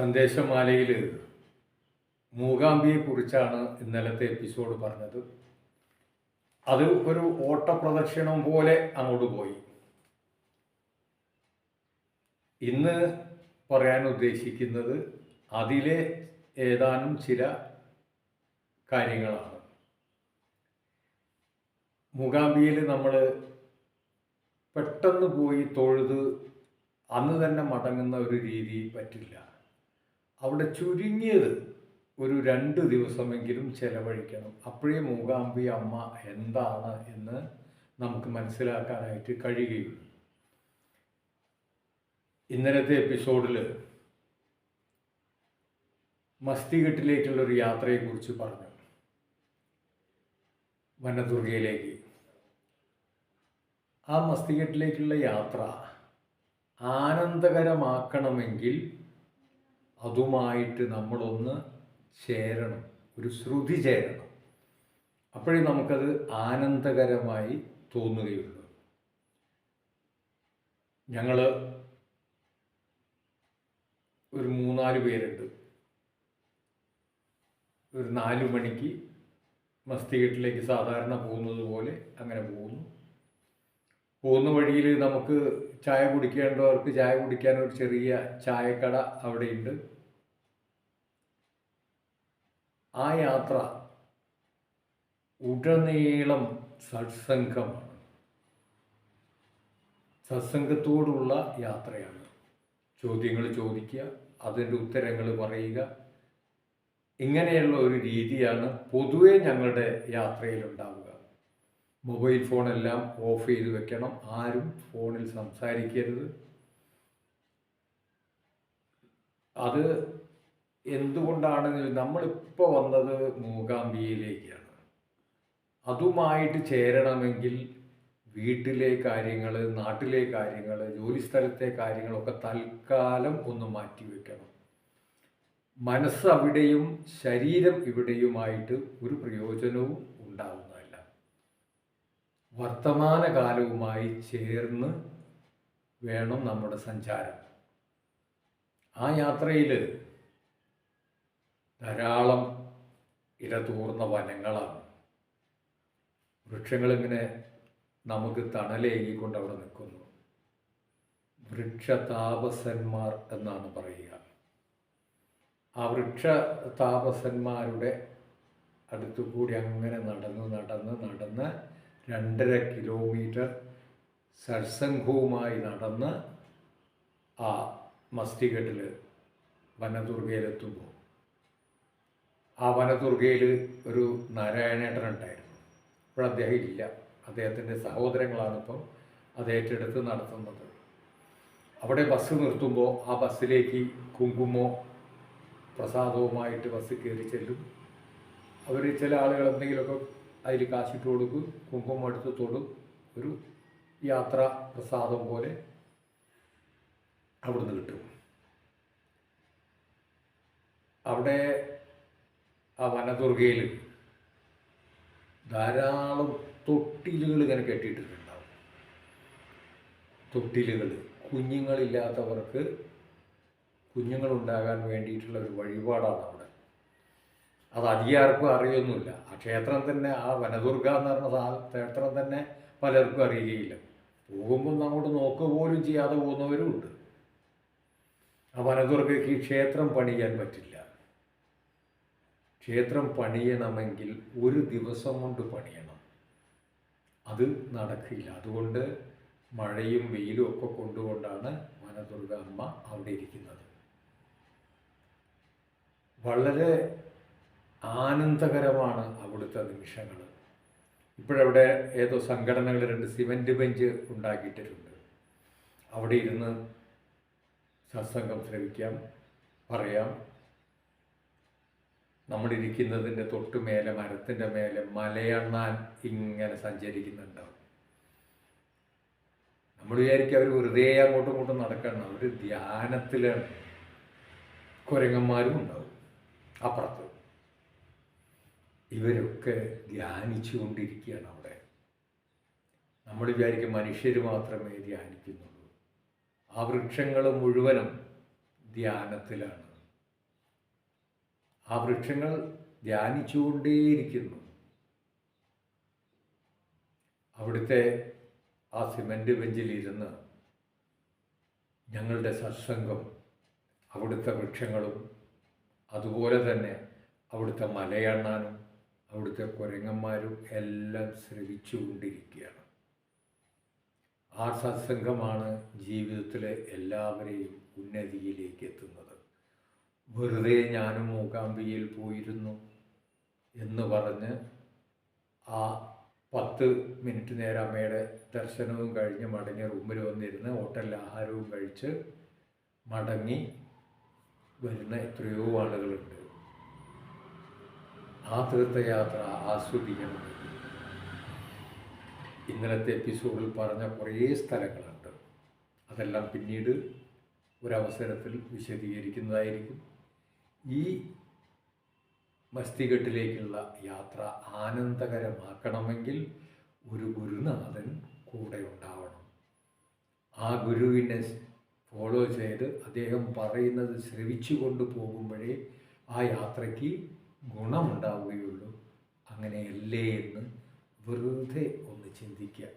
സന്ദേശമാലയിൽ മൂകാംബിയെക്കുറിച്ചാണ് ഇന്നലത്തെ എപ്പിസോഡ് പറഞ്ഞത്. അത് ഒരു ഓട്ടപ്രദക്ഷിണം പോലെ അങ്ങോട്ട് പോയി. ഇന്ന് പറയാൻ ഉദ്ദേശിക്കുന്നത് അതിലെ ഏതാനും ചില കാര്യങ്ങളാണ്. മൂകാംബിയിൽ നമ്മൾ പെട്ടെന്ന് പോയി തൊഴുത് അന്ന് തന്നെ മടങ്ങുന്ന ഒരു രീതി പറ്റില്ല. അവിടെ ചുരുങ്ങിയത് ഒരു രണ്ട് ദിവസമെങ്കിലും ചെലവഴിക്കണം. അപ്പോഴേ മൂകാംബി അമ്മ എന്താണ് എന്ന് നമുക്ക് മനസ്സിലാക്കാനായിട്ട് കഴിയുകയുള്ളൂ. ഇന്നലത്തെ എപ്പിസോഡിൽ മസ്തികെട്ടിലേക്കുള്ളൊരു യാത്രയെക്കുറിച്ച് പറഞ്ഞു. വനദുർഗയിലേക്ക്. ആ മസ്തികെട്ടിലേക്കുള്ള യാത്ര ആനന്ദകരമാക്കണമെങ്കിൽ അതുമായിട്ട് നമ്മളൊന്ന് ചേരണം ഒരു ശ്രുതി ചേരണം. അപ്പോഴേ നമുക്കത് ആനന്ദകരമായി തോന്നുകയുള്ളൂ. ഞങ്ങൾ ഒരു മൂന്നാൽ പേരുണ്ട്. ഒരു നാല് മണിക്ക് മസ്തികെട്ടിലേക്ക് സാധാരണ പോകുന്നത് പോലെ അങ്ങനെ പോകുന്നു. പോകുന്ന വഴിയിൽ നമുക്ക് ചായ കുടിക്കേണ്ടവർക്ക് ചായ കുടിക്കാൻ ഒരു ചെറിയ ചായക്കട അവിടെയുണ്ട്. ആ യാത്ര ഉടനീളം സത്സംഗം സത്സംഗത്തോടുള്ള യാത്രയാണ്. ചോദ്യങ്ങൾ ചോദിക്കുക അതിന്റെ ഉത്തരങ്ങൾ പറയുക. ഇങ്ങനെയുള്ള ഒരു രീതിയാണ് പൊതുവെ ഞങ്ങളുടെ യാത്രയിലുണ്ടാവുക മൊബൈൽ ഫോണെല്ലാം ഓഫ് ചെയ്ത് വെക്കണം. ആരും ഫോണിൽ സംസാരിക്കരുത്. അത് എന്തുകൊണ്ടാണ് നമ്മളിപ്പോൾ വന്നത് മൂകാംബിയിലേക്കാണ് അതുമായിട്ട് ചേരണമെങ്കിൽ വീട്ടിലെ കാര്യങ്ങൾ നാട്ടിലെ കാര്യങ്ങൾ ജോലിസ്ഥലത്തെ കാര്യങ്ങളൊക്കെ തൽക്കാലം ഒന്ന് മാറ്റിവെക്കണം മനസ്സ് അവിടെയും ശരീരം ഇവിടെയുമായിട്ട് ഒരു പ്രയോജനവും ഉണ്ടാവുന്നതല്ല വർത്തമാനകാലവുമായി ചേർന്ന് വേണം നമ്മുടെ സഞ്ചാരം. ആ യാത്രയിൽ ധാരാളം ഇടതൂർന്ന വനങ്ങളാണ്. വൃക്ഷങ്ങളിങ്ങനെ നമുക്ക് തണലേകിക്കൊണ്ട് അവിടെ നിൽക്കുന്നു. വൃക്ഷതാപസന്മാർ എന്നാണ് പറയുക. ആ വൃക്ഷ താപസന്മാരുടെ അടുത്തുകൂടി അങ്ങനെ നടന്ന് നടന്ന് നടന്ന് രണ്ടര കിലോമീറ്റർ സത്സംഘവുമായി നടന്ന് ആ മസ്തികട്ടിൽ വനദുർഗയിലെത്തുമ്പോൾ. ആ വനദുർഗയിൽ ഒരു നാരായണേട്ടൻ ഉണ്ടായിരുന്നു ഇപ്പോൾ അദ്ദേഹം ഇല്ല. അദ്ദേഹത്തിന്റെ സഹോദരങ്ങളാണ് ഇപ്പം അത് ഏറ്റെടുത്ത് നടത്തുന്നത്. അവിടെ ബസ് നിർത്തുമ്പോൾ ആ ബസ്സിലേക്ക് കുങ്കുമോ പ്രസാദവുമായിട്ട് ബസ് കയറി ചെല്ലും. അവർ ചില ആളുകൾ എന്തെങ്കിലുമൊക്കെ അതിൽ കാശിട്ട് കൊടുക്കും കുങ്കുമം എടുത്ത് തൊടും. ഒരു യാത്രാ പ്രസാദം പോലെ അവിടുന്ന് കിട്ടും. അവിടെ ആ വനദുർഗയിൽ ധാരാളം തൊട്ടിലുകൾ ഇങ്ങനെ കെട്ടിയിട്ടിട്ടുണ്ടാവും. തൊട്ടിലുകൾ കുഞ്ഞുങ്ങളില്ലാത്തവർക്ക് കുഞ്ഞുങ്ങളുണ്ടാകാൻ വേണ്ടിയിട്ടുള്ള ഒരു വഴിപാടാണ് അവിടെ. അത് അധികാർക്കും അറിയൊന്നുമില്ല. ആ ക്ഷേത്രം തന്നെ ആ വനദുർഗ എന്ന് പറഞ്ഞ സാ ക്ഷേത്രം തന്നെ പലർക്കും അറിയുകയില്ല. പോകുമ്പോൾ അങ്ങോട്ട് നോക്കുക പോലും ചെയ്യാതെ പോകുന്നവരും ഉണ്ട്. ആ വനദുർഗയ്ക്ക് ക്ഷേത്രം പണിയാൻ പറ്റില്ല. ക്ഷേത്രം പണിയണമെങ്കിൽ ഒരു ദിവസം കൊണ്ട് പണിയണം. അത് നടക്കില്ല. അതുകൊണ്ട് മഴയും വെയിലും ഒക്കെ കൊണ്ടുകൊണ്ടാണ് വനദുർഗ അമ്മ അവിടെ ഇരിക്കുന്നത്. വളരെ ആനന്ദകരമാണ് അവിടുത്തെ നിമിഷങ്ങൾ ഇപ്പോഴവിടെ ഏതോ സംഘടനകൾ രണ്ട് സിമന്റ് ബെഞ്ച് ഉണ്ടാക്കിയിട്ടിട്ടുണ്ട്. അവിടെ ഇരുന്ന് സത്സംഗം ശ്രവിക്കാം പറയാം. നമ്മളിരിക്കുന്നതിന്റെ തൊട്ട് മേലെ മരത്തിന്റെ മേലെ മലയണ്ണാൻ ഇങ്ങനെ സഞ്ചരിക്കുന്നുണ്ടാവും. നമ്മൾ വിചാരിക്കും അവർ വെറുതെ അങ്ങോട്ടും ഇങ്ങോട്ടും നടക്കണം. അവർ ധ്യാനത്തിലാണ് കുരങ്ങന്മാരും ഉണ്ടാവും അപ്പുറത്ത്. ഇവരൊക്കെ ധ്യാനിച്ചു കൊണ്ടിരിക്കുകയാണ് അവിടെ. നമ്മൾ വിചാരിക്കും മനുഷ്യർ മാത്രമേ ധ്യാനിക്കുന്നുള്ളൂ. ആ വൃക്ഷങ്ങൾ മുഴുവനും ധ്യാനത്തിലാണ്. ആ വൃക്ഷങ്ങൾ ധ്യാനിച്ചുകൊണ്ടേയിരിക്കുന്നു. അവിടുത്തെ ആ സിമന്റ് ബെഞ്ചിലിരുന്ന് ഞങ്ങളുടെ സത്സംഗം അവിടുത്തെ വൃക്ഷങ്ങളും അതുപോലെ തന്നെ അവിടുത്തെ മലയണ്ണാനും അവിടുത്തെ കുരങ്ങന്മാരും എല്ലാം ശ്രവിച്ചുകൊണ്ടിരിക്കുകയാണ് ആ സത്സംഗമാണ് ജീവിതത്തിലെ എല്ലാവരെയും ഉന്നതിയിലേക്ക് എത്തുന്നത്. വെറുതെ ഞാനും മൂകാംബികയിൽ പോയിരുന്നു എന്ന് പറഞ്ഞ് ആ പത്ത് മിനിറ്റ് നേരം അമ്മയുടെ ദർശനവും കഴിഞ്ഞ് മടങ്ങി റൂമിൽ വന്നിരുന്ന് ഹോട്ടലിൽ ആഹാരവും കഴിച്ച് മടങ്ങി വരുന്ന എത്രയോ ആളുകളുണ്ട്. ആ തീർത്ഥയാത്ര ആസ്വദിക്കണം ഇന്നലത്തെ എപ്പിസോഡിൽ പറഞ്ഞ കുറേ സ്ഥലങ്ങളുണ്ട്. അതെല്ലാം പിന്നീട് ഒരവസരത്തിൽ വിശദീകരിക്കുന്നതായിരിക്കും. ഈ മസ്തികെട്ടിലേക്കുള്ള യാത്ര ആനന്ദകരമാക്കണമെങ്കിൽ ഒരു ഗുരുനാഥൻ കൂടെ ഉണ്ടാവണം. ആ ഗുരുവിനെ ഫോളോ ചെയ്ത് അദ്ദേഹം പറയുന്നത് ശ്രവിച്ചു കൊണ്ട് പോകുമ്പോഴേ ആ യാത്രയ്ക്ക് ഗുണമുണ്ടാവുകയുള്ളൂ. അങ്ങനെയല്ലേ എന്ന് വെറുതെ ഒന്ന് ചിന്തിക്കുക.